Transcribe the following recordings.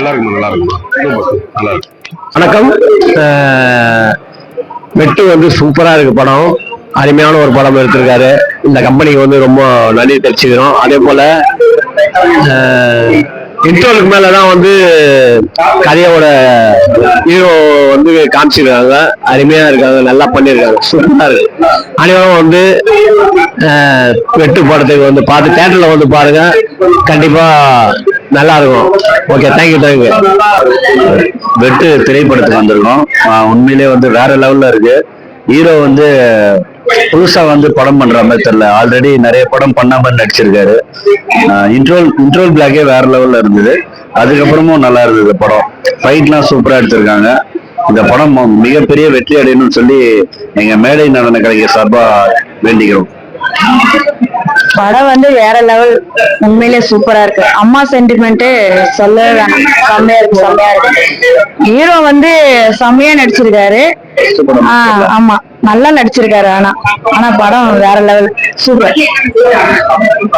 நல்லா இருக்குமா? நல்லா இருக்குமா? நல்லா இருக்கு. வணக்கம். வெட்டு வந்து சூப்பரா இருக்கு படம். அருமையான ஒரு படம் எடுத்திருக்காரு. இந்த கம்பெனிக்கு வந்து ரொம்ப நன்றி தெரிச்சுக்கிறோம் அதே போல இன்ட்ரோலுக்கு மேலதான் வந்து கதையோட ஹீரோ வந்து காமிச்சிருக்காங்க. அருமையா இருக்காங்க நல்லா பண்ணியிருக்காங்க சூப்பரா இருக்கு. அனைவரும் வந்து வெட்டு படத்துக்கு வந்து பார்த்து தேட்டர்ல வந்து பாருங்க. கண்டிப்பா நல்லா இருக்கும். ஓகே தேங்க்யூ தேங்க்யூ வெட்டு திரைப்படத்துக்கு வந்திருக்கோம். உண்மையிலேயே உண்மையிலே வந்து வேற லெவல்ல இருக்கு. ஹீரோ வந்து புதுசா வந்து படம் பண்ற மாதிரி தெரியல. ஆல்ரெடி நிறைய படம் பண்ண மாதிரி நடிச்சிருக்காரு. இன்ட்ரோல் இன்ட்ரோல் பிளாக்கே வேற லெவல்ல இருந்தது. அதுக்கப்புறமும் நல்லா இருந்தது படம். ஃபைட்லாம் சூப்பரா எடுத்திருக்காங்க. இந்த படம் மிகப்பெரிய வெற்றி அடையணும்னு சொல்லி எங்க மேடை நடன கலைஞர் சார்பா வேண்டிக்கிறோம். படம் வந்து வேற லெவல் உண்மையிலே சூப்பரா இருக்கு. அம்மா சென்டிமெண்ட் சொல்லவே வேணாம். செம்மையா இருக்கு செம்மையா இருக்கு. ஹீரோ வந்து செம்மையா நடிச்சிருக்காரு. ஆமா. நல்லா நடிச்சிருக்காரு ஆனா. ஆனா படம் வேற லெவல் சூப்பர்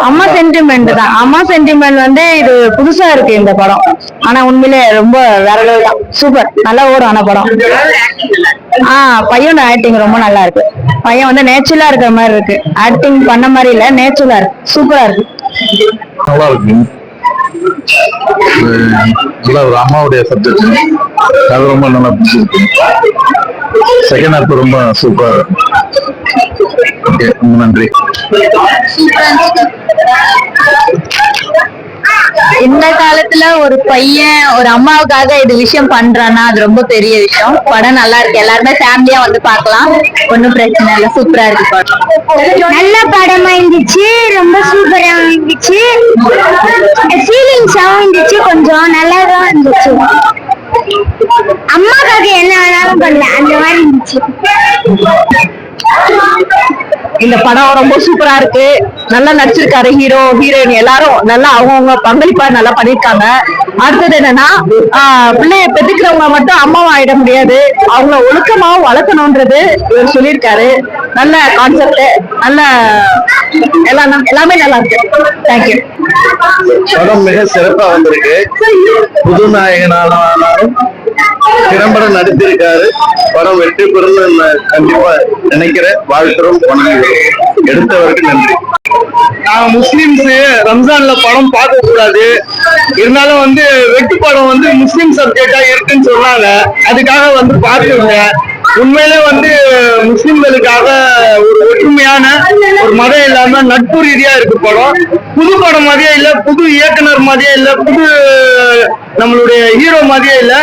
அம்மா சென்டிமெண்ட் தான். அம்மா சென்டிமெண்ட் வந்து இது புதுசா இருக்கு இந்த படம். ஆனா உண்மையிலே ரொம்ப வேற லெவல் தான். சூப்பர் நல்லா ஓடும் ஆனா படம். ஆஹ் பையனோட ஆக்டிங் ரொம்ப நல்லா இருக்கு. பையன் வந்து நேச்சுரலா இருக்கிற மாதிரி இருக்கு. ஆக்டிங் பண்ண மாதிரி இல்ல நேச்சுரலா இருக்கு. சூப்பரா இருக்கு. நல்லா இருக்கு. ஒரு அம்மாவுடைய சப்ஜெக்ட் அது ரொம்ப நல்லா பிடிச்சிருக்கு செகண்ட் ஹாப் ரொம்ப சூப்பர் ஓகே ரொம்ப நன்றி. இந்த காலத்துல ஒரு பையன் ஒரு அம்மாவுக்காக இது விஷயம் பண்றான்னா அது ரொம்ப பெரிய விஷயம். படம் நல்லா இருக்கு. எல்லாருமே ஃபேமிலியா வந்து பார்க்கலாம். ஒன்னும் பிரச்சனை இல்ல. சூப்பரா இருக்கு படம். நல்ல படமா இருந்துச்சு. ரொம்ப சூப்பரா இருந்துச்சு ஃபீலிங்ஸாவும் இருந்துச்சு கொஞ்சம் நல்லா தான் இருந்துச்சு அம்மாக்காக என்ன வேணாலும் பண்ணல அந்த மாதிரி இருந்துச்சு இந்த படம் ரொம்ப சூப்பரா இருக்கு. நல்லா நடிச்சிருக்காரு ஹீரோ ஹீரோயின் எல்லாரும் நல்லா அவங்கவுங்க பங்களிப்பா நல்லா பண்ணிருக்காங்க அடுத்தது என்னன்னா பிள்ளைய பெத்துக்கிறவங்க மட்டும் அம்மாவா ஆயிட முடியாது. அவங்கள ஒழுக்கமாவும் வளர்க்கணும்ன்றது இவர் சொல்லியிருக்காரு. நல்ல கான்செப்ட் நல்ல எல்லாம் எல்லாமே நல்லா இருக்கு. தேங்க்யூ படம் மிக சிறப்பா வந்திருக்கு. புது நாயகனாலும் திறம்பட நடித்திருக்காரு. படம் வெற்றி பெறும் கண்டிப்பா நினைக்கிறேன். வாழ்த்துறோம் வணங்குகிறோம். எடுத்தவருக்கு நன்றி. நாங்க முஸ்லிம்ஸ் ரம்ஜான்ல படம் பார்க்க கூடாது. இருந்தாலும் வந்து வெட்டு படம் வந்து முஸ்லிம் சப்ஜெக்டா இருக்குன்னு சொன்னாங்க. அதுக்காக வந்து பார்த்துருங்க உண்மையிலே வந்து முஸ்லிம்களுக்காக ஒரு ஒற்றுமையான ஒரு மதம் இல்லாம நட்பு ரீதியா இருக்கு படம். புது படம் மாதிரியே இல்ல புது இயக்குனர் மாதிரியே இல்ல புது நம்மளுடைய ஹீரோ மாதிரியே இல்ல.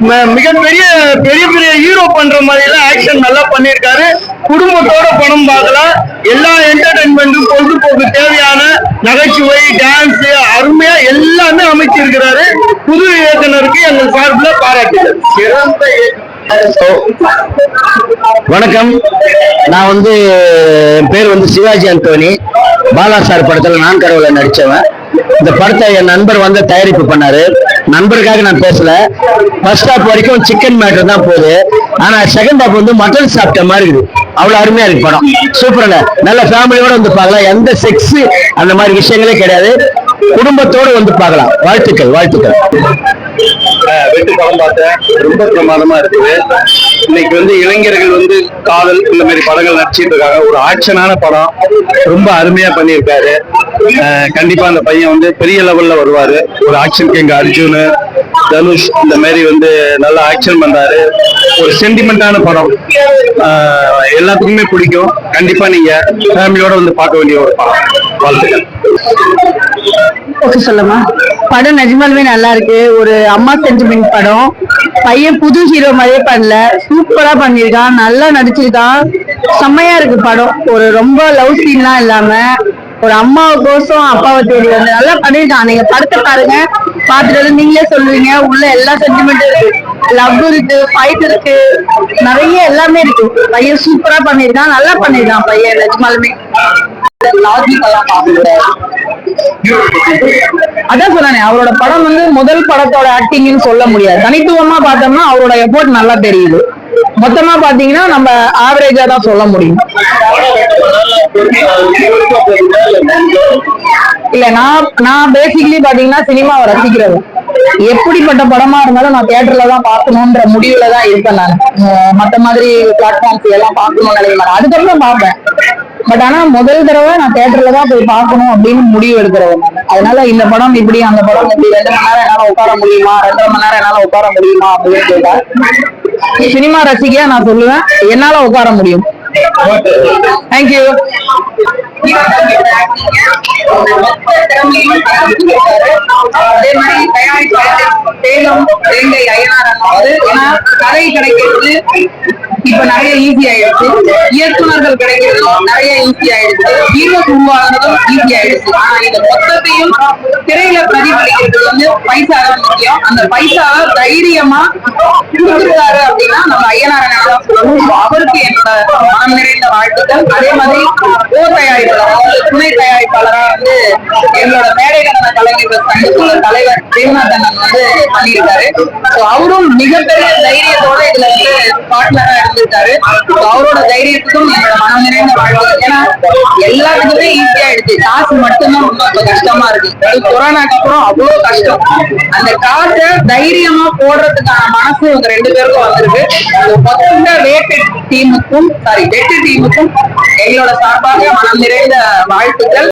ம- மிகப்பெரிய பெரிய பெரிய ஹீரோ பண்ற மாதிரி எல்லாம் ஆக்ஷன் நல்லா பண்ணியிருக்காரு. குடும்பத்தோட படம் பார்க்கலாம் எல்லா என்டர்டைன்மெண்ட்டும் பொழுதுபோக்கு தேவையான நகைச்சுவை டான்ஸ் அருமையா எல்லாமே அமைச்சிருக்கிறாரு. புது இயக்குனருக்கு எங்கள் சார்பில் பாராட்டு சிறந்த வணக்கம். நான் வந்து என் பேர் வந்து சிவாஜி அந்தோனி பாலா சார் படத்தில் நான் கடவுளை நடித்தவன் இந்த படத்தை என் நண்பர் வந்து தயாரிப்பு பண்ணாரு. நண்பருக்காக நான் பேசல. ஃபர்ஸ்ட் ஹாப் வரைக்கும் சிக்கன் மேட்டர் தான் போகுது. ஆனா செகண்ட் ஹாப் வந்து மட்டன் சாப்பிட்ட மாதிரி இருக்குது. அவ்வளவு அருமையா இருக்கு படம். சூப்பரான நல்ல ஃபேமிலியோட வந்து பார்க்கலாம். எந்த செக்ஸ் அந்த மாதிரி விஷயங்களே கிடையாது. குடும்பத்தோட வந்து பார்க்கலாம். வாழ்த்துக்கள் வாழ்த்துக்கள். வெட்டு படம் பார்த்தேன். ரொம்ப பிரமாதமா இருக்குது. இன்னைக்கு வந்து இளைஞர்கள் வந்து காதல் இந்த மாதிரி படங்கள் நடிச்சிட்டு இருக்காங்க. ஒரு ஆக்ஷனான படம். ரொம்ப அருமையா பண்ணியிருக்காரு. கண்டிப்பா அந்த பையன் வந்து பெரிய லெவல்ல வருவாரு. ஒரு ஆக்ஷன் கிங் அர்ஜுன் தனுஷ் இந்த மாதிரி வந்து நல்லா ஆக்ஷன் பண்றாரு. ஒரு சென்டிமெண்டான படம். எல்லாத்துக்குமே பிடிக்கும். கண்டிப்பா நீங்க ஃபேமிலியோட வந்து பார்க்க வேண்டிய ஒரு படம். வாழ்த்துக்கள். ஓகே சொல்லுமா படம் நிஜமாலுமே நல்லா இருக்கு. ஒரு அம்மா சென்டிமெண்ட் படம். பையன் புது ஹீரோ மாதிரியே பண்ணல. சூப்பரா பண்ணிருக்கான் நல்லா நடிச்சிருக்கான். செம்மையா இருக்கு படம். ஒரு ரொம்ப லவ் சீன்லாம் இல்லாம ஒரு அம்மாவுக்கோசம் அப்பாவை தேடி வந்து நல்லா பண்ணிருக்கான் நீங்க படத்தை பாருங்க. பார்த்துட்டு நீங்களே சொல்லுவீங்க. உள்ள எல்லா சென்டிமெண்ட்டும் இருக்கு. லவ் இருக்கு ஃபைட் இருக்கு. நிறைய எல்லாமே இருக்கு. பையன் சூப்பரா பண்ணிருக்கான் நல்லா பண்ணிருக்கான் பையன் நிஜமாலுமே. லாஜிக் அதான் சொன்னானே அவரோட படம் வந்து முதல் படத்தோட ஆக்டிங்னு சொல்ல முடியாது. தனித்துவமா பார்த்தோம்னா அவரோட எஃபோர்ட் நல்லா தெரியுது. மொத்தமா பாத்தீங்கன்னா நம்ம ஆவரேஜா தான் சொல்ல முடியும். இல்ல நான் நான் பேசிக்கலி பாத்தீங்கன்னா சினிமாவை ரசிக்கிறது. எப்படிப்பட்ட படமா இருந்தாலும் நான் தியேட்டர்ல தான் பார்க்கணுன்ற முடிவுல தான் இருப்பேன் நான். மத்த மாதிரி பிளாட்ஃபார்ம்ஸ் எல்லாம் பார்க்கணும்னு நினைக்கிறேன் அதுக்கப்புறம் பார்ப்பேன். பட் ஆனா முதல் தடவை நான் தியேட்டர்ல தான் போய் பார்க்கணும் அப்படின்னு முடிவு எடுக்கிறவன் அதனால இந்த படம் இப்படி அந்த படம் இப்படி ரெண்டு மணி நேரம் என்னால உட்கார முடியுமா? ரெண்டரை மணி நேரம் என்னால உட்கார முடியுமா அப்படின்னு கேட்டா சினிமா ரசிகையா நான் சொல்லுவேன். என்னால உட்கார முடியும். தேங்க்யூ அதே மாதிரி தயாரிப்பாளர் சேலம் தேங்கை ஐயனார் ஏன்னா கதை கிடைக்கிறது இப்ப நிறைய ஈஸி ஆயிடுச்சு. இயக்குநர்கள் கிடைக்கிறதும் நிறைய ஈஸி ஆயிடுச்சு. ஹீரோஸ் உருவாகிறதும் ஈஸி ஆயிடுச்சு. ஆனா இந்த மொத்தத்தையும் திரையில பிரதிபலிக்கிறது வந்து பைசா தான் முக்கியம். அந்த பைசாவை தைரியமா கொடுத்துருக்காரு அப்படின்னா நம்ம ஐயனார் வாழ்த்துக்கள் அதே மாதிரி ஓ தயாரிப்பாளர் அதாவது துணை தயாரிப்பாளரா வந்து எங்களோட மேடை நடன கலைஞர்கள் சங்கத்தோட தலைவர் தேவநாத் வந்து பண்ணியிருக்காரு. ஸோ அவரும் மிகப்பெரிய தைரியத்தோட இதுல வந்து பார்ட்னரா இருந்திருக்காரு. அவரோட தைரியத்துக்கும் எங்களோட மனம் நிறைந்த வாழ்க்கை ஏன்னா எல்லாத்துக்குமே ஈஸியா ஆயிடுச்சு காசு மட்டும்தான் ரொம்ப கஷ்டமா இருக்கு. அது கொரோனாக்கு அப்புறம் அவ்வளவு கஷ்டம். அந்த காசை தைரியமா போடுறதுக்கான மனசு இவங்க ரெண்டு பேருக்கும் வந்திருக்கு. So மொத்த வேட்டு டீமுக்கும் சாரி வெட்டு டீமுக்கும் எங்களோட சார்பாக மனம் நிறைந்த வாழ்த்துக்கள்.